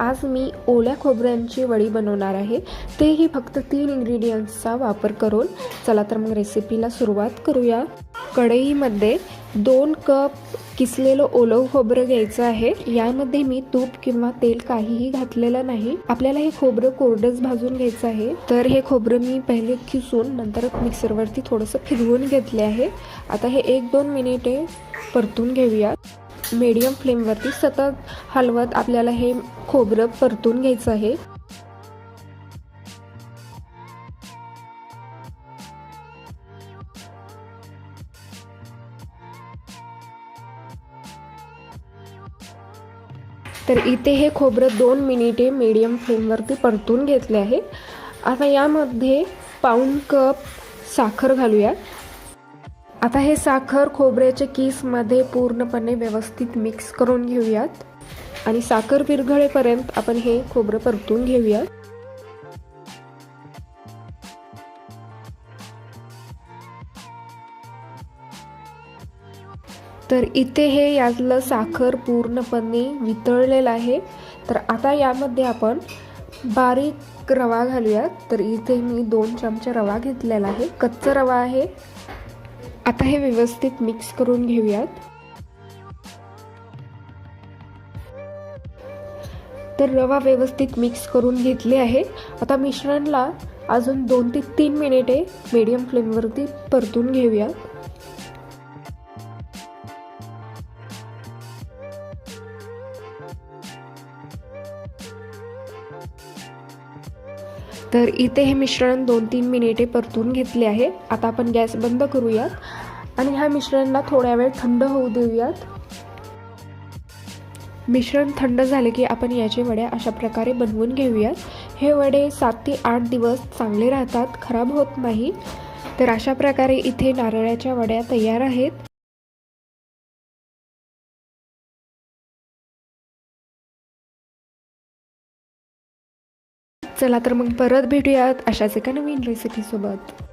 आज मी ओल्या खोबऱ्यांची वडी बनवणार आहे. तेही फक्त तीन इन्ग्रेडियंट्सचा वापर करून. चला तर मग रेसिपीला सुरुवात करूया. कढईमध्ये दोन कप किसलेलं ओलं खोबरं घ्यायचं आहे. यामध्ये मी तूप किंवा तेल काहीही घातलेलं नाही. आपल्याला हे खोबरं कोरडंच भाजून घ्यायचं आहे. तर हे खोबरं मी पहिले खिसून नंतर मिक्सरवरती थोडंसं फिरवून घेतले आहे. आता हे एक दोन मिनिटे परतून घेऊया मीडियम फ्लेमवरती सतत हलवत आपल्याला हे खोबरं परतून घ्यायचं आहे. तर इथे हे खोबरं दोन मिनिटे मीडियम फ्लेमवरती परतून घेतले आहे. आता यामध्ये पाऊण कप साखर घालूया. आता हे साखर खोबऱ्याच्या किसमध्ये पूर्णपणे व्यवस्थित मिक्स करून घेऊयात. आणि साखर विरघळेपर्यंत आपण हे खोबरं परतून घेऊयात. तर इथे हे यातलं साखर पूर्णपणे वितळलेलं आहे. तर आता यामध्ये आपण बारीक रवा घालूयात. तर इथे मी दोन चमचे रवा घेतलेला आहे. कच्चा रवा आहे. आता हे व्यवस्थित मिक्स करून घेऊयात. तर रवा व्यवस्थित मिक्स करून घेतले आहे आता मिश्रणला अजून दोन ते तीन मिनिटे मीडियम फ्लेमवरती परतून घेऊयात. तर इथे हे मिश्रण दोन तीन मिनिटे परतून घेतले आहे. आता आपण गॅस बंद करूयात आणि ह्या मिश्रणला थोड्या वेळ थंड होऊ देऊयात. मिश्रण थंड झाले की आपण याचे वड्या अशा प्रकारे बनवून घेऊयात. हे वडे सात ते आठ दिवस चांगले राहतात खराब होत नाही. तर अशा प्रकारे इथे नारळाच्या वड्या तयार आहेत. चला तर मग परत भेटूयात अशाच एका नवीन रेसिपीसोबत